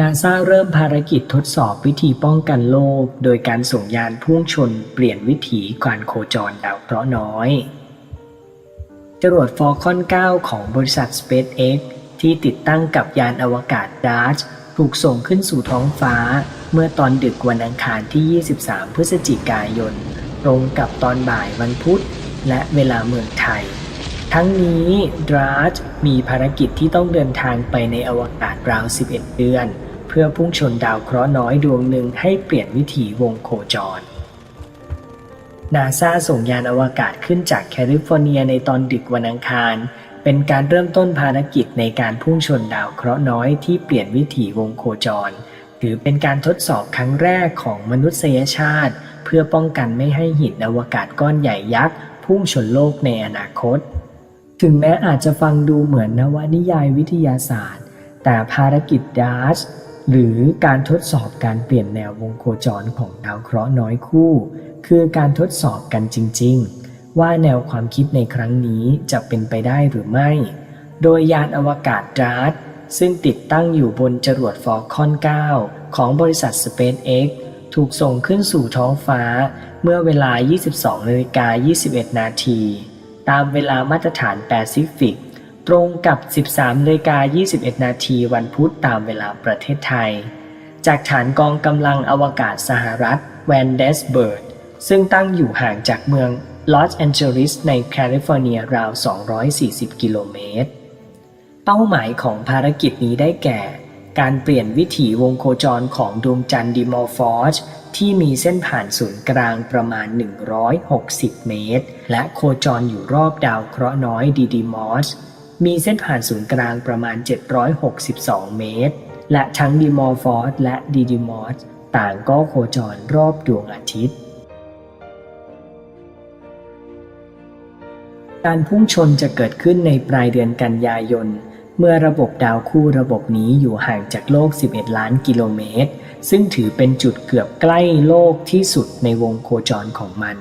นาซาเริ่มภารกิจทดสอบวิธีป้องกันโลก โดยการส่งยานพุ่งชนเปลี่ยนวิถีการโคจรดาวเคราะห์น้อย จรวดฟอลคอน 9 ของบริษัท SpaceX ที่ติดตั้งกับยานอวกาศดาร์ h ถูกส่งขึ้นสู่ท้องฟ้า เมื่อตอนดึกวันอังคารที่ 23 พฤศจิกายน ตรงกับตอนบ่ายวันพุธ และเวลาเมืองไทย ทั้งนี้ดราชมีภารกิจที่ต้องเดินทางไปในอวกาศราว 11 เดือน เพื่อพุ่งชนดาวเคราะห์น้อยดวงหนึ่งให้เปลี่ยนวิถีวงโคจร นาซาส่งยานอวกาศขึ้นจากแคลิฟอร์เนียในตอนดึกวันอังคาร เป็นการเริ่มต้นภารกิจในการพุ่งชนดาวเคราะห์น้อยที่เปลี่ยนวิถีวงโคจรถือเป็นการทดสอบครั้งแรกของมนุษยชาติ เพื่อป้องกันไม่ให้หินอวกาศก้อนใหญ่ยักษ์พุ่งชนโลกในอนาคต ถึงแม้อาจจะฟังดูเหมือนนวนิยายวิทยาศาสตร์ แต่ภารกิจดาร์ช หรือการทดสอบการเปลี่ยนแนววงโคจรของดาวเคราะห์น้อยคู่ คือการทดสอบกันจริง ๆ ว่าแนวความคิดในครั้งนี้จะเป็นไปได้หรือไม่ โดยยานอวกาศดาร์ชซึ่งติดตั้งอยู่บนจรวดฟอลคอน 9 ของบริษัท SpaceX ถูกส่งขึ้นสู่ท้องฟ้าเมื่อเวลา 22นาฬิกา21 นาที ตามเวลามาตรฐานแปซิฟิก ตรงกับ 13นาฬิกา21 นาทีวันพุธตามเวลาประเทศไทย จากฐานกองกำลังอวกาศสหรัฐแวนเดสเบิร์ดซึ่งตั้งอยู่ห่างจากเมืองลอสแอนเจลิสในแคลิฟอร์เนียราว 240 กิโลเมตร เป้าหมายของภารกิจนี้ได้แก่ การเปลี่ยนวิถีวงโคจรของดวงจันทร์ดิมอร์ฟอสที่มีเส้นผ่านศูนย์กลางประมาณ 160 เมตร และโคจรอยู่รอบดาวเคราะห์น้อยดีดีมอส มีเส้นผ่านศูนย์กลางประมาณ 762 เมตร และทั้งดิมอร์ฟอสและดีดีมอสต่างก็โคจรรอบดวงอาทิตย์ การพุ่งชนจะเกิดขึ้นในปลายเดือนกันยายน เมื่อระบบดาวคู่ระบบนี้อยู่ห่างจากโลก 11 ล้านกิโลเมตร ซึ่งถือเป็นจุดเกือบใกล้โลกที่สุดในวงโคจรของมัน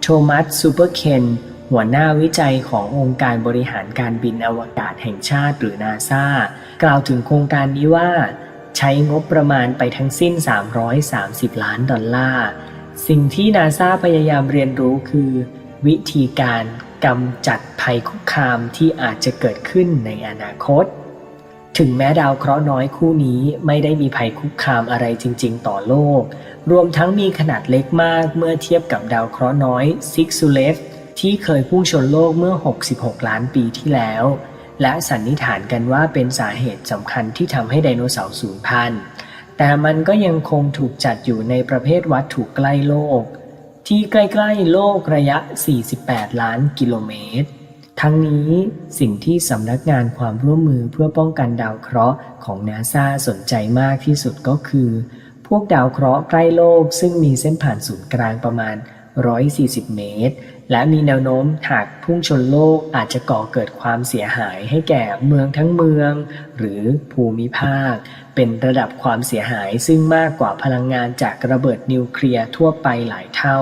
โทมัสซูเปอร์เคน หัวหน้าวิจัยขององค์การบริหารการบินอวกาศแห่งชาติหรือนาซากล่าวถึงโครงการนี้ว่า ใช้งบประมาณไปทั้งสิ้น 330 ล้านดอลลาร์ สิ่งที่นาซาพยายามเรียนรู้คือ วิธีการกำจัดภัยคุกคามที่อาจจะเกิดขึ้นในอนาคต ถึงแม้ดาวเคราะห์น้อยคู่นี้ไม่ได้มีภัยคุกคามอะไรจริง ๆ ต่อโลก รวมทั้งมีขนาดเล็กมากเมื่อเทียบกับดาวเคราะห์น้อยซิกซูเลฟ ที่เคยพุ่งชนโลกเมื่อ 66 ล้านปีที่แล้ว และสันนิษฐานกันว่าเป็นสาเหตุสำคัญที่ทำให้ไดโนเสาร์สูญพันธุ์ แต่มันก็ยังคงถูกจัดอยู่ในประเภทวัตถุใกล้โลก ที่ใกล้ๆโลกระยะ 48 ล้านกิโลเมตร ทั้งนี้สิ่งที่สำนักงานความร่วมมือเพื่อป้องกันดาวเคราะห์ของนาซาสนใจมากที่สุดก็คือ พวกดาวเคราะห์ใกล้โลกซึ่งมีเส้นผ่านศูนย์กลางประมาณ 140 เมตร และมีแนวโน้มหากพุ่งชนโลกอาจจะก่อเกิดความเสียหายให้แก่เมืองทั้งเมือง หรือภูมิภาค เป็นระดับความเสียหายซึ่งมากกว่าพลังงานจากระเบิดนิวเคลียร์ทั่วไปหลายเท่า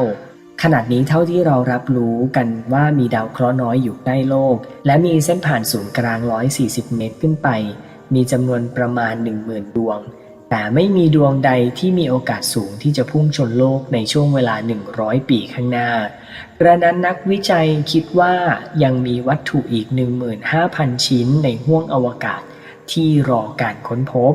ขนาดนี้เท่าที่เรารับรู้กันว่ามีดาวเคราะห์น้อยอยู่ใกล้โลก และมีเส้นผ่านศูนย์กลาง 140 เมตรขึ้นไป มีจำนวนประมาณ 10,000 ดวง แต่ไม่มีดวงใดที่มีโอกาสสูงที่จะพุ่งชนโลกในช่วงเวลา 100 ปีข้างหน้ากระนั้นนักวิจัยคิดว่ายังมีวัตถุอีก 15,000 ชิ้นในห้วงอวกาศที่รอการค้นพบ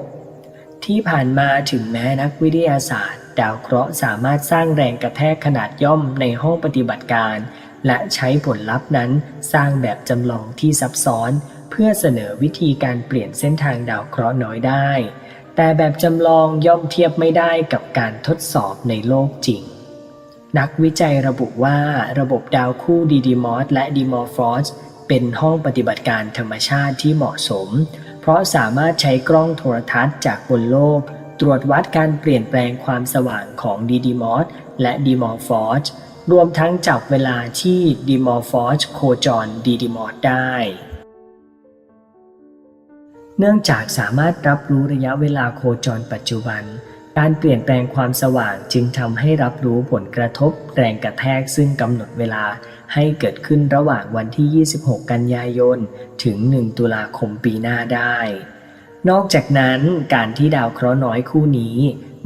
ที่ผ่านมาถึงแม้นักวิทยาศาสตร์ ดาวเคราะห์สามารถสร้างแรงกระแทกขนาดย่อมในห้องปฏิบัติการ และใช้ผลลัพธ์นั้นสร้างแบบจำลองที่ซับซ้อน เพื่อเสนอวิธีการเปลี่ยนเส้นทางดาวเคราะห์น้อยได้ แต่แบบจำลองย่อมเทียบไม่ได้กับการทดสอบในโลกจริง นักวิจัยระบุว่าระบบดาวคู่ดีดีมอสและดีมอร์ฟอสเป็นห้องปฏิบัติการธรรมชาติที่เหมาะสม เพราะสามารถใช้กล้องโทรทัศน์จากบนโลก ตรวจวัดการเปลี่ยนแปลงความสว่างของดีดีมอสและดีมอร์ฟอสรวมทั้งจับเวลาที่ดีมอร์ฟอสโคจรดีดีมอสได้ เนื่องจากสามารถรับรู้ระยะเวลาโคจรปัจจุบัน การเปลี่ยนแปลงความสว่างจึงทำให้รับรู้ผลกระทบแรงกระแทกซึ่งกำหนดเวลาให้เกิดขึ้นระหว่างวันที่ 26 กันยายน ถึง 1 ตุลาคมปีหน้าได้ นอกจากนั้นการที่ดาวเคราะห์น้อยคู่นี้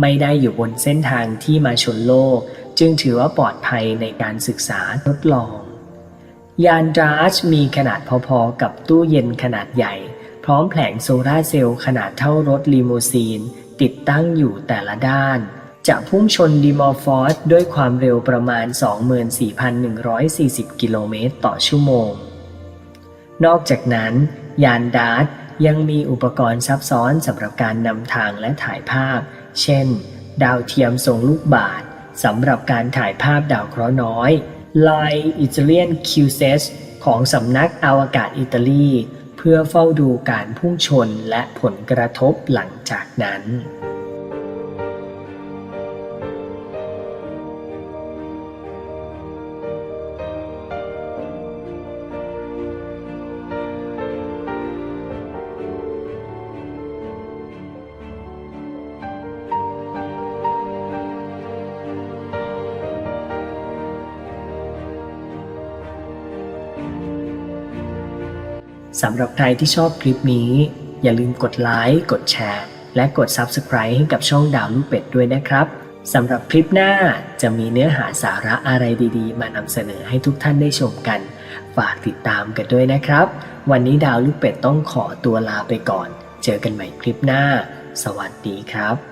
ไม่ได้อยู่บนเส้นทางที่มาชนโลก จึงถือว่าปลอดภัยในการศึกษาทดลอง ยานดราชมีขนาดพอๆกับตู้เย็นขนาดใหญ่ พร้อมแผงโซลาร์เซลล์ขนาดเท่ารถลีมูซีน ติดตั้งอยู่แต่ละด้าน จะพุ่งชนดีมอร์ฟอสด้วยความเร็วประมาณ 24,140 กิโลเมตรต่อชั่วโมง นอกจากนั้น ยานดาร์ตยังมีอุปกรณ์ซับซ้อนสำหรับการนำทางและถ่ายภาพ เช่น ดาวเทียมทรงลูกบาศก์สำหรับการถ่ายภาพดาวเคราะห์น้อย l i Italian q s e s ของสำนักอวกาศอิตาลี เพื่อเฝ้าดูการพุ่งชนและผลกระทบหลังจากนั้น สำหรับใครที่ชอบคลิปนี้ อย่าลืมกดไลค์กดแชร์ และกด Subscribe ให้กับช่องดาวลูกเป็ดด้วยนะครับสำหรับคลิปหน้าจะมีเนื้อหาสาระอะไรดีๆ มานำเสนอให้ทุกท่านได้ชมกัน ฝากติดตามกันด้วยนะครับ วันนี้ดาวลูกเป็ดต้องขอตัวลาไปก่อน เจอกันใหม่คลิปหน้า สวัสดีครับ